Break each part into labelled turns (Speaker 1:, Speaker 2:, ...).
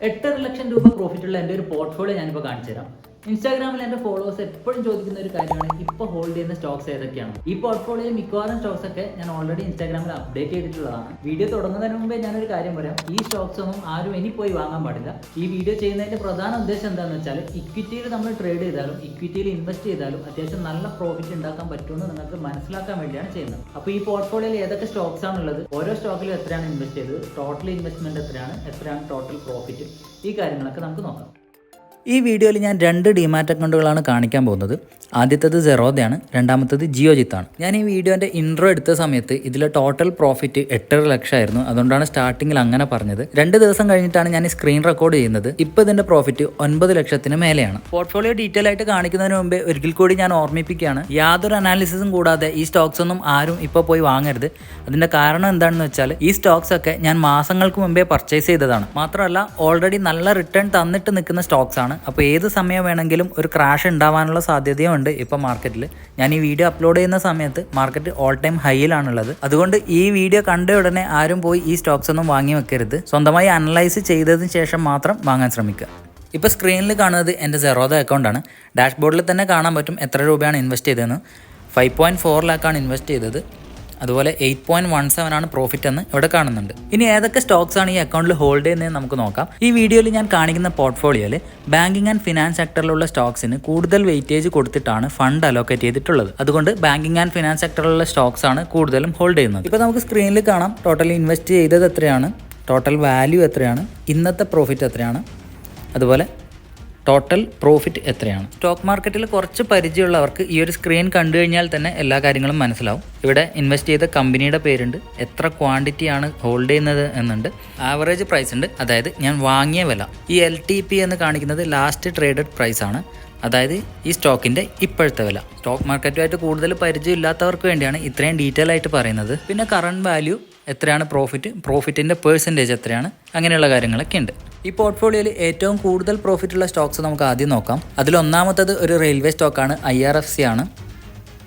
Speaker 1: എട്ടര ലക്ഷം രൂപ പ്രോഫിറ്റ് ഉള്ള എന്റെ ഒരു പോർട്ട്ഫോളിയോ ഞാനിപ്പോൾ കാണിച്ചു തരാം ഇൻസ്റ്റാഗ്രാമിൽ എന്റെ ഫോളോവേഴ്സ് എപ്പോഴും ചോദിക്കുന്ന ഒരു കാര്യമാണ് ഇപ്പോൾ ഹോൾഡ് ചെയ്യുന്ന സ്റ്റോക്സ് ഏതൊക്കെയാണ്? ഈ പോർട്ട്ഫോളിയോ മിക്കവാറും സ്റ്റോക്സ് ഒക്കെ ഞാൻ ഓൾറെഡി ഇൻസ്റ്റാഗ്രാമിൽ അപ്ഡേറ്റ് ചെയ്തിട്ടുള്ളതാണ്. വീഡിയോ തുടങ്ങുന്നതിന് മുമ്പേ ഞാനൊരു കാര്യം പറയാം ഈ സ്റ്റോക്സ് ഒന്നും ആരും ഇനി പോയി വാങ്ങാൻ പാടില്ല. ഈ വീഡിയോ ചെയ്യുന്നതിന്റെ പ്രധാന ഉദ്ദേശം എന്താണെന്ന് വെച്ചാൽ ഇക്വിറ്റിയിൽ നമ്മൾ ട്രേഡ് ചെയ്താലും ഇക്വിറ്റിയിൽ ഇൻവെസ്റ്റ് ചെയ്താലും അത്യാവശ്യം നല്ല പ്രോഫിറ്റ് ഉണ്ടാക്കാൻ പറ്റുമെന്ന് നിങ്ങൾക്ക് മനസ്സിലാക്കാൻ വേണ്ടിയാണ് ചെയ്യുന്നത്. അപ്പോൾ ഈ പോർട്ട്ഫോളിയോയിൽ ഏതൊക്കെ സ്റ്റോക്സ് ആണുള്ളത് ഓരോ സ്റ്റോക്കിലും എത്രയാണ് ഇൻവെസ്റ്റ് ചെയ്തത് ടോട്ടൽ ഇൻവെസ്റ്റ്മെന്റ് എത്രയാണ് എത്രയാണ് ടോട്ടൽ പ്രോഫിറ്റ് ഈ കാര്യങ്ങളൊക്കെ നമുക്ക് നോക്കാം. ഈ വീഡിയോയിൽ ഞാൻ രണ്ട് ഡിമാറ്റ് അക്കൗണ്ടുകളാണ് കാണിക്കാൻ പോകുന്നത്. ആദ്യത്തേത് സെറോദയാണ് രണ്ടാമത്തേത് ജിയോജിത്താണ് ഞാൻ ഈ വീഡിയോന്റെ ഇൻട്രോ എടുത്ത സമയത്ത് ഇതിലെ ടോട്ടൽ പ്രോഫിറ്റ് എട്ടര ലക്ഷമായിരുന്നു. അതുകൊണ്ടാണ് സ്റ്റാർട്ടിങ്ങിൽ അങ്ങനെ പറഞ്ഞത്. രണ്ട് ദിവസം കഴിഞ്ഞിട്ടാണ് ഞാൻ ഈ സ്ക്രീൻ റെക്കോർഡ് ചെയ്യുന്നത്. ഇപ്പോൾ ഇതിന്റെ പ്രോഫിറ്റ് ഒൻപത് ലക്ഷത്തിന് മേലെയാണ്. പോർട്ട്ഫോളിയോ ഡീറ്റെയിൽ ആയിട്ട് കാണിക്കുന്നതിന് മുമ്പേ ഒരിക്കൽ കൂടി ഞാൻ ഓർമ്മിപ്പിക്കുകയാണ്. യാതൊരു അനാലിസിസും കൂടാതെ ഈ സ്റ്റോക്സ് ഒന്നും ആരും ഇപ്പോൾ പോയി വാങ്ങരുത്. അതിന്റെ കാരണം എന്താണെന്ന് വെച്ചാൽ ഈ സ്റ്റോക്സ് ഒക്കെ ഞാൻ മാസങ്ങൾക്ക് മുമ്പേ പർച്ചേസ് ചെയ്തതാണ്. മാത്രമല്ല ഓൾറെഡി നല്ല റിട്ടേൺ തന്നിട്ട് നിൽക്കുന്ന സ്റ്റോക്സ് ആണ്. അപ്പോൾ ഏത് സമയം വേണമെങ്കിലും ഒരു ക്രാഷ് ഉണ്ടാവാനുള്ള സാധ്യതയുണ്ട് ഇപ്പോൾ മാർക്കറ്റിൽ ഞാൻ ഈ വീഡിയോ അപ്ലോഡ് ചെയ്യുന്ന സമയത്ത് മാർക്കറ്റ് ഓൾ ടൈം ഹൈയിലാണുള്ളത് അതുകൊണ്ട് ഈ വീഡിയോ കണ്ട ഉടനെ ആരും പോയി ഈ സ്റ്റോക്സ് ഒന്നും വാങ്ങി വെക്കരുത്. സ്വന്തമായി അനലൈസ് ചെയ്തതിന് ശേഷം മാത്രം വാങ്ങാൻ ശ്രമിക്കുക. ഇപ്പോൾ സ്ക്രീനിൽ കാണുന്നത് എന്റെ സെറോദ അക്കൗണ്ടാണ് ഡാഷ്ബോർഡിൽ തന്നെ കാണാൻ പറ്റും എത്ര രൂപയാണ് ഇൻവെസ്റ്റ് ചെയ്തതെന്ന്. ഫൈവ് പോയിന്റ് ഫോർ ലാക്കാണ് ഇൻവെസ്റ്റ് ചെയ്തത്. അതുപോലെ എയ്റ്റ് പോയിന്റ് വൺ സെവൻ ആണ് പ്രോഫിറ്റ് എന്ന് ഇവിടെ കാണുന്നുണ്ട്. ഇനി ഏതൊക്കെ സ്റ്റോക്സ് ആണ് ഈ അക്കൗണ്ടിൽ ഹോൾഡ് ചെയ്യുന്നത് നമുക്ക് നോക്കാം. ഈ വീഡിയോയിൽ ഞാൻ കാണിക്കുന്ന പോർട്ട്ഫോളിയോയിൽ ബാങ്കിങ് ആൻഡ് ഫിനാൻസ് സെക്ടറിലുള്ള സ്റ്റോക്സിന് കൂടുതൽ വെയിറ്റേജ് കൊടുത്തിട്ടാണ് ഫണ്ട് അലോക്കേറ്റ് ചെയ്തിട്ടുള്ളത്. അതുകൊണ്ട് ബാങ്കിങ് ആൻഡ് ഫിനാൻസ് സെക്ടറിലുള്ള സ്റ്റോക്സ് ആണ് കൂടുതലും ഹോൾഡ് ചെയ്യുന്നത്. ഇപ്പോൾ നമുക്ക് സ്ക്രീനിൽ കാണാം. ടോട്ടൽ ഇൻവെസ്റ്റ് ചെയ്തത് എത്രയാണ്? ടോട്ടൽ വാല്യൂ എത്രയാണ്? ഇന്നത്തെ പ്രോഫിറ്റ് എത്രയാണ്? അതുപോലെ ടോട്ടൽ പ്രോഫിറ്റ് എത്രയാണ്? സ്റ്റോക്ക് മാർക്കറ്റിൽ കുറച്ച് പരിചയമുള്ളവർക്ക് ഈ ഒരു സ്ക്രീൻ കണ്ടു കഴിഞ്ഞാൽ തന്നെ എല്ലാ കാര്യങ്ങളും മനസ്സിലാവും. ഇവിടെ ഇൻവെസ്റ്റ് ചെയ്ത കമ്പനിയുടെ പേരുണ്ട്. എത്ര ക്വാണ്ടിറ്റി ആണ് ഹോൾഡ് ചെയ്യുന്നത് എന്നുണ്ട്. ആവറേജ് പ്രൈസ് ഉണ്ട്. അതായത് ഞാൻ വാങ്ങിയ വില. ഈ എൽ ടി പി എന്ന് കാണിക്കുന്നത് ലാസ്റ്റ് ട്രേഡഡ് പ്രൈസ് ആണ്. അതായത് ഈ സ്റ്റോക്കിന്റെ ഇപ്പോഴത്തെ വില. സ്റ്റോക്ക് മാർക്കറ്റുമായിട്ട് കൂടുതൽ പരിചയമില്ലാത്തവർക്ക് വേണ്ടിയാണ് ഇത്രയും ഡീറ്റെയിൽ ആയിട്ട് പറയുന്നത്. പിന്നെ കറണ്ട് വാല്യൂ എത്രയാണ്? പ്രോഫിറ്റ് പ്രോഫിറ്റിന്റെ പേഴ്സന്റേജ് എത്രയാണ്? അങ്ങനെയുള്ള കാര്യങ്ങളൊക്കെ ഉണ്ട്. ഈ പോർട്ട്ഫോളിയോയിൽ ഏറ്റവും കൂടുതൽ പ്രോഫിറ്റ് ഉള്ള സ്റ്റോക്സ് നമുക്ക് ആദ്യം നോക്കാം. അതിൽ ഒന്നാമത്തത് ഒരു റെയിൽവേ സ്റ്റോക്കാണ് ഐ ആർ എഫ് സി ആണ്.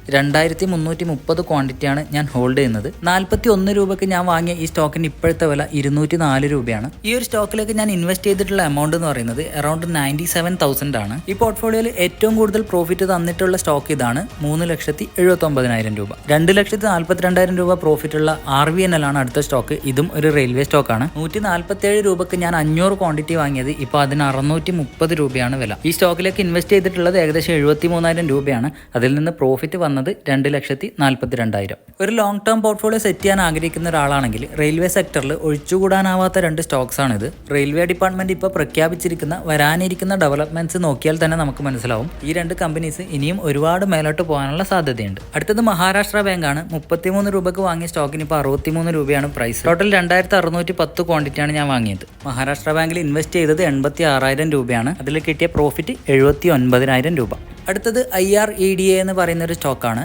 Speaker 1: രണ്ടായിരത്തി മുന്നൂറ്റി മുപ്പത് ക്വാണ്ടിറ്റിയാണ് ഞാൻ ഹോൾഡ് ചെയ്യുന്നത്. നാൽപ്പത്തി ഒന്ന് രൂപയ്ക്ക് ഞാൻ വാങ്ങിയ ഈ സ്റ്റോക്കിന് ഇപ്പോഴത്തെ വില ഇരുന്നൂറ്റി നാല് രൂപയാണ്. ഈ ഒരു സ്റ്റോക്കിലേക്ക് ഞാൻ ഇൻവെസ്റ്റ് ചെയ്തിട്ടുള്ള എമൗണ്ട് എന്ന് പറയുന്നത് അറൌണ്ട് നയന്റി സെവൻ തൗസൻഡ് ആണ്. ഈ പോർട്ട്ഫോളിയോയിൽ ഏറ്റവും കൂടുതൽ പ്രോഫിറ്റ് തന്നിട്ടുള്ള സ്റ്റോക്ക് ഇതാണ് മൂന്ന് ലക്ഷത്തി എഴുപത്തി ഒമ്പതിനായിരം രൂപ. രണ്ട് ലക്ഷത്തി നാൽപ്പത്തിരണ്ടായിരം രൂപ പ്രോഫിറ്റ് ഉള്ള ആർ വി എൻ എൽ ആണ് അടുത്ത സ്റ്റോക്ക് ഇതും ഒരു റെയിൽവേ സ്റ്റോക്കാണ് നൂറ്റി നാൽപ്പത്തി ഏഴ് രൂപയ്ക്ക് ഞാൻ അഞ്ഞൂറ് ക്വാണ്ടിറ്റി വാങ്ങിയത് ഇപ്പോൾ അതിന് അറുന്നൂറ്റി മുപ്പത് രൂപയാണ് വില. ഈ സ്റ്റോക്കിലേക്ക് ഇൻവെസ്റ്റ് ചെയ്തിട്ടുള്ളത് ഏകദേശം എഴുപത്തി മൂന്നായിരം രൂപയാണ്. അതിൽ നിന്ന് പ്രോഫിറ്റ് വന്നത് രണ്ട് ലക്ഷത്തി നാൽപ്പത്തി രണ്ടായിരം ഒരു ലോങ് ടേം പോർട്ട്ഫോളിയോ സെറ്റ് ചെയ്യാൻ ആഗ്രഹിക്കുന്ന ഒരാളാണെങ്കിൽ റെയിൽവേ സെക്ടറിൽ ഒഴിച്ചുകൂടാനാവാത്ത രണ്ട് സ്റ്റോക്സ് ഇത് റെയിൽവേ ഡിപ്പാർട്ട്മെന്റ് ഇപ്പോൾ പ്രഖ്യാപിച്ചിരിക്കുന്ന വരാനിരിക്കുന്ന ഡെവലപ്മെന്റ്സ് നോക്കിയാൽ തന്നെ നമുക്ക് മനസ്സിലാവും. ഈ രണ്ട് കമ്പനീസ് ഇനിയും ഒരുപാട് മേലോട്ട് പോകാനുള്ള സാധ്യതയുണ്ട്. അടുത്തത് മഹാരാഷ്ട്ര ബാങ്കാണ് മുപ്പത്തിമൂന്ന് രൂപക്ക് വാങ്ങിയ സ്റ്റോക്കിന് ഇപ്പോൾ അറുപത്തിമൂന്ന് രൂപയാണ് പ്രൈസ് ടോട്ടൽ രണ്ടായിരത്തി അറുന്നൂറ്റി പത്ത് ക്വാണ്ടിറ്റിയാണ് ഞാൻ വാങ്ങിയത്. മഹാരാഷ്ട്ര ബാങ്കിൽ ഇൻവെസ്റ്റ് ചെയ്തത് എൺപത്തി ആറായിരം രൂപയാണ്. അതിൽ കിട്ടിയ പ്രോഫിറ്റ് എഴുപത്തി ഒൻപതിനായിരം രൂപ. അടുത്തത് I R E D A എന്ന് പറയുന്ന ഒരു സ്റ്റോക്കാണ്.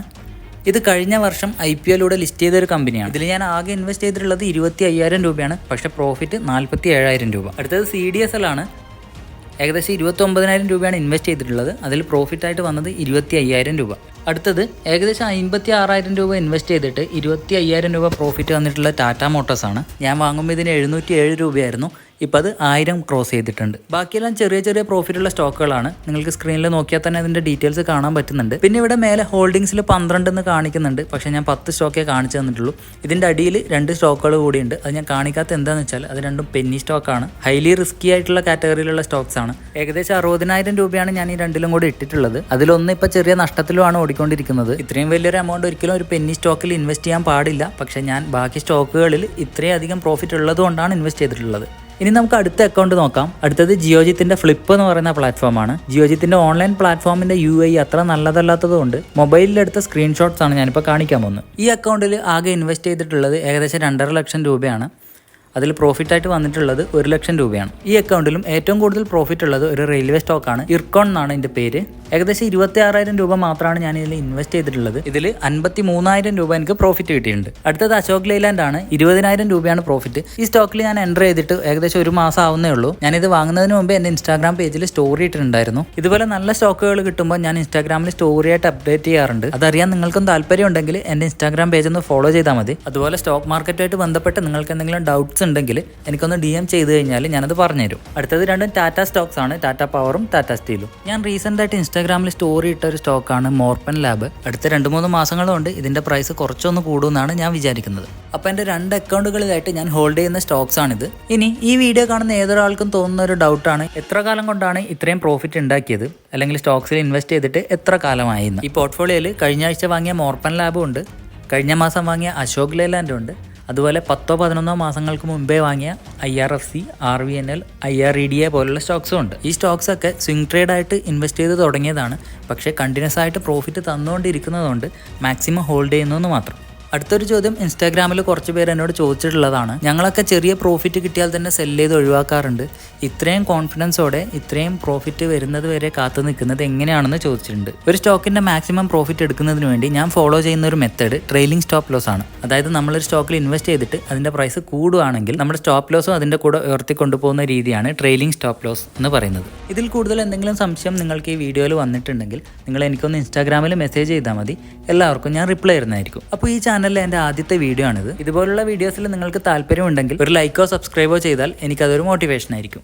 Speaker 1: ഇത് കഴിഞ്ഞ വർഷം ഐ പി എല്ലിലൂടെ ലിസ്റ്റ് ചെയ്ത ഒരു കമ്പനിയാണ്. ഇതിൽ ഞാൻ ആകെ ഇൻവെസ്റ്റ് ചെയ്തിട്ടുള്ളത് ഇരുപത്തി അയ്യായിരം രൂപയാണ്. പക്ഷേ പ്രോഫിറ്റ് നാൽപ്പത്തി ഏഴായിരം രൂപ. അടുത്തത് സി ഡി എസ് എൽ ആണ്. ഏകദേശം ഇരുപത്തി ഒമ്പതിനായിരം രൂപയാണ് ഇൻവെസ്റ്റ് ചെയ്തിട്ടുള്ളത്. അതിൽ പ്രോഫിറ്റായിട്ട് വന്നത് ഇരുപത്തി അയ്യായിരം രൂപ. അടുത്തത് ഏകദേശം അമ്പത്തി ആറായിരം രൂപ ഇൻവെസ്റ്റ് ചെയ്തിട്ട് ഇരുപത്തി അയ്യായിരം രൂപ പ്രോഫിറ്റ് വന്നിട്ടുള്ള ടാറ്റ മോട്ടോഴ്സാണ് ഞാൻ വാങ്ങുമ്പോൾ ഇതിന് എഴുന്നൂറ്റി ഏഴ് രൂപയായിരുന്നു. ഇപ്പോൾ അത് ആയിരം ക്രോസ് ചെയ്തിട്ടുണ്ട്. ബാക്കിയെല്ലാം ചെറിയ ചെറിയ പ്രോഫിറ്റുള്ള സ്റ്റോക്കുകളാണ്. നിങ്ങൾക്ക് സ്ക്രീനിൽ നോക്കിയാൽ തന്നെ അതിന്റെ ഡീറ്റെയിൽസ് കാണാൻ പറ്റുന്നുണ്ട്. പിന്നെ ഇവിടെ മേലെ ഹോൾഡിംഗ്സിൽ പന്ത്രണ്ട് എന്ന് കാണിക്കുന്നുണ്ട്. പക്ഷേ ഞാൻ പത്ത് സ്റ്റോക്കേ കാണിച്ചു തന്നിട്ടുള്ളൂ. ഇതിന്റെ അടിയിൽ രണ്ട് സ്റ്റോക്കുകൾ കൂടിയുണ്ട്. അത് ഞാൻ കാണിക്കാത്ത എന്താണെന്ന് വെച്ചാൽ അത് രണ്ടും പെന്നി സ്റ്റോക്കാണ് ഹൈലി റിസ്കി ആയിട്ടുള്ള കാറ്റഗറിയിലുള്ള സ്റ്റോക്സ് ആണ്. ഏകദേശം അറുപതിനായിരം രൂപയാണ് ഞാൻ ഈ രണ്ടിലും കൂടി ഇട്ടിട്ടുള്ളത്. അതിലൊന്ന് ഇപ്പോൾ ചെറിയ നഷ്ടത്തിലുമാണ് ഓടിക്കൊണ്ടിരിക്കുന്നത്. ഇത്രയും വലിയൊരു എമൗണ്ട് ഒരിക്കലും ഒരു പെന്നി സ്റ്റോക്കിൽ ഇൻവെസ്റ്റ് ചെയ്യാൻ പാടില്ല. പക്ഷേ ഞാൻ ബാക്കി സ്റ്റോക്കുകളിൽ ഇത്രയധികം പ്രോഫിറ്റ് ഉള്ളതുകൊണ്ടാണ് ഇൻവെസ്റ്റ് ചെയ്തിട്ടുള്ളത്. ഇനി നമുക്ക് അടുത്ത അക്കൗണ്ട് നോക്കാം. അടുത്തത് ജിയോജിത്തിന്റെ ഫ്ലിപ്പ് എന്ന് പറയുന്ന പ്ലാറ്റ്ഫോമാണ് ജിയോജിത്തിന്റെ ഓൺലൈൻ പ്ലാറ്റ്ഫോമിന്റെ യു ഐ അത്ര നല്ലതല്ലാത്തതുകൊണ്ട് മൊബൈലിൽ എടുത്ത സ്ക്രീൻഷോട്ട്സ് ആണ് ഞാനിപ്പോൾ കാണിക്കാൻ പോകുന്നത്. ഈ അക്കൗണ്ടിൽ ആകെ ഇൻവെസ്റ്റ് ചെയ്തിട്ടുള്ളത് ഏകദേശം രണ്ടര ലക്ഷം രൂപയാണ്. അതിൽ പ്രോഫിറ്റ് ആയിട്ട് വന്നിട്ടുള്ളത് ഒരു ലക്ഷം രൂപയാണ്. ഈ അക്കൗണ്ടിലും ഏറ്റവും കൂടുതൽ പ്രോഫിറ്റ് ഉള്ളത് ഒരു റെയിൽവേ സ്റ്റോക്കാണ് ഇർക്കോൺ എന്നാണ് ഇതിന്റെ പേര്. ഏകദേശം ഇരുപത്തി ആറായിരം രൂപ മാത്രമാണ് ഞാൻ ഇതിൽ ഇൻവെസ്റ്റ് ചെയ്തിട്ടുള്ളത്. ഇതിൽ അൻപത്തി മൂന്നായിരം രൂപ എനിക്ക് പ്രോഫിറ്റ് കിട്ടിയിട്ടുണ്ട്. അടുത്തത് അശോക് ലൈലാൻഡ് ആണ്. ഇരുപതിനായിരം രൂപയാണ് പ്രോഫിറ്റ് ഈ സ്റ്റോക്കിൽ ഞാൻ എന്റർ ചെയ്തിട്ട് ഏകദേശം ഒരു മാസം ആവുന്നേ ഉള്ളൂ. ഞാൻ ഇത് വാങ്ങുന്നതിന് മുമ്പ് എന്റെ ഇൻസ്റ്റാഗ്രാം പേജിൽ സ്റ്റോറി ഇട്ടിട്ടുണ്ടായിരുന്നു. ഇതുപോലെ നല്ല സ്റ്റോക്കുകൾ കിട്ടുമ്പോൾ ഞാൻ ഇൻസ്റ്റാഗ്രാമിൽ സ്റ്റോറി ആയിട്ട് അപ്ഡേറ്റ് ചെയ്യാറുണ്ട്. അതറിയാൻ നിങ്ങൾക്കും താല്പര്യം ഉണ്ടെങ്കിൽ എന്റെ ഇൻസ്റ്റാഗ്രാം പേജ് ഒന്ന് ഫോളോ ചെയ്താൽ മതി. അതുപോലെ സ്റ്റോക്ക് മാർക്കറ്റുമായിട്ട് ബന്ധപ്പെട്ട് നിങ്ങൾക്ക് എന്തെങ്കിലും ഡൗട്ട്സ് ഉണ്ടെങ്കിൽ എനിക്കൊന്ന് ഡി എം ചെയ്ത് കഴിഞ്ഞാൽ ഞാനത് പറഞ്ഞുതരും. അടുത്തത് രണ്ടും ടാറ്റ സ്റ്റോക്സ് ആണ്. ടാറ്റ പവറും ടാറ്റ സ്റ്റീലും ഞാൻ റീസെന്റ് ആയിട്ട് ഇൻസ്റ്റാഗ്രാമിൽ സ്റ്റോറി ഇട്ട ഒരു സ്റ്റോക്കാണ് മോർപ്പൻ ലാബ് അടുത്ത രണ്ട് മൂന്ന് മാസങ്ങളുണ്ട് ഇതിന്റെ പ്രൈസ് കുറച്ചൊന്ന് കൂടുമെന്നാണ് ഞാൻ വിചാരിക്കുന്നത്. അപ്പോൾ എന്റെ രണ്ട് അക്കൗണ്ടുകളിലായിട്ട് ഞാൻ ഹോൾഡ് ചെയ്യുന്ന സ്റ്റോക്സ് ആണിത്. ഇനി ഈ വീഡിയോ കാണുന്ന ഏതൊരാൾക്കും തോന്നുന്ന ഒരു ഡൗട്ടാണ് എത്ര കാലം കൊണ്ടാണ് ഇത്രയും പ്രോഫിറ്റ് ഉണ്ടാക്കിയത്? അല്ലെങ്കിൽ സ്റ്റോക്സിൽ ഇൻവെസ്റ്റ് ചെയ്തിട്ട് എത്ര കാലമായി ഈ പോർട്ട്ഫോളിയോയിൽ കഴിഞ്ഞ ആഴ്ച വാങ്ങിയ മോർപ്പൻ ലാബും ഉണ്ട്. കഴിഞ്ഞ മാസം വാങ്ങിയ അശോക് ലേലാൻഡും ഉണ്ട്. അതുപോലെ പത്തോ പതിനൊന്നോ മാസങ്ങൾക്ക് മുമ്പേ വാങ്ങിയ I R F C R V N L I R E D A പോലുള്ള സ്റ്റോക്സും ഉണ്ട്. ഈ സ്റ്റോക്സ് ഒക്കെ സ്വിംഗ് ട്രേഡ് ആയിട്ട് ഇൻവെസ്റ്റ് ചെയ്ത് തുടങ്ങിയതാണ്. പക്ഷേ കണ്ടിന്യൂസ് ആയിട്ട് പ്രോഫിറ്റ് തന്നുകൊണ്ടിരിക്കുന്നതുകൊണ്ട് മാക്സിമം ഹോൾഡ് ചെയ്യുന്നു എന്ന് മാത്രം. അടുത്തൊരു ചോദ്യം ഇൻസ്റ്റാഗ്രാമിൽ കുറച്ച് പേര് എന്നോട് ചോദിച്ചിട്ടുള്ളതാണ്. ഞങ്ങളൊക്കെ ചെറിയ പ്രോഫിറ്റ് കിട്ടിയാൽ തന്നെ സെല്ല് ചെയ്ത് ഒഴിവാക്കാറുണ്ട്. ഇത്രയും കോൺഫിഡൻസോടെ ഇത്രയും പ്രോഫിറ്റ് വരുന്നത് വരെ കാത്തു നിൽക്കുന്നത് എങ്ങനെയാണെന്ന് ചോദിച്ചിട്ടുണ്ട്. ഒരു സ്റ്റോക്കിന്റെ മാക്സിമം പ്രോഫിറ്റ് എടുക്കുന്നതിന് വേണ്ടി ഞാൻ ഫോളോ ചെയ്യുന്ന ഒരു മെത്തേഡ് ട്രെയിലിംഗ് സ്റ്റോപ്പ് ലോസ് ആണ്. അതായത് നമ്മളൊരു സ്റ്റോക്കിൽ ഇൻവെസ്റ്റ് ചെയ്തിട്ട് അതിന്റെ പ്രൈസ് കൂടുകയാണെങ്കിൽ നമ്മുടെ സ്റ്റോപ്പ് ലോസും അതിന്റെ കൂടെ ഉയർത്തി കൊണ്ടുപോകുന്ന രീതിയാണ് ട്രെയിലിംഗ് സ്റ്റോപ്പ് ലോസ് എന്ന് പറയുന്നത്. ഇതിൽ കൂടുതൽ എന്തെങ്കിലും സംശയം നിങ്ങൾക്ക് ഈ വീഡിയോയിൽ വന്നിട്ടുണ്ടെങ്കിൽ നിങ്ങൾ എനിക്കൊന്ന് ഇൻസ്റ്റാഗ്രാമിൽ മെസ്സേജ് ചെയ്താൽ മതി. എല്ലാവർക്കും ഞാൻ റിപ്ലൈ തരുന്നതായിരിക്കും. അപ്പോൾ ഈ ചാനലിലെ എന്റെ ആദ്യത്തെ വീഡിയോ ആണിത്. ഇതുപോലുള്ള വീഡിയോസിൽ നിങ്ങൾക്ക് താല്പര്യമുണ്ടെങ്കിൽ ഒരു ലൈക്കോ സബ്സ്ക്രൈബോ ചെയ്താൽ എനിക്കതൊരു മോട്ടിവേഷൻ ആയിരിക്കും.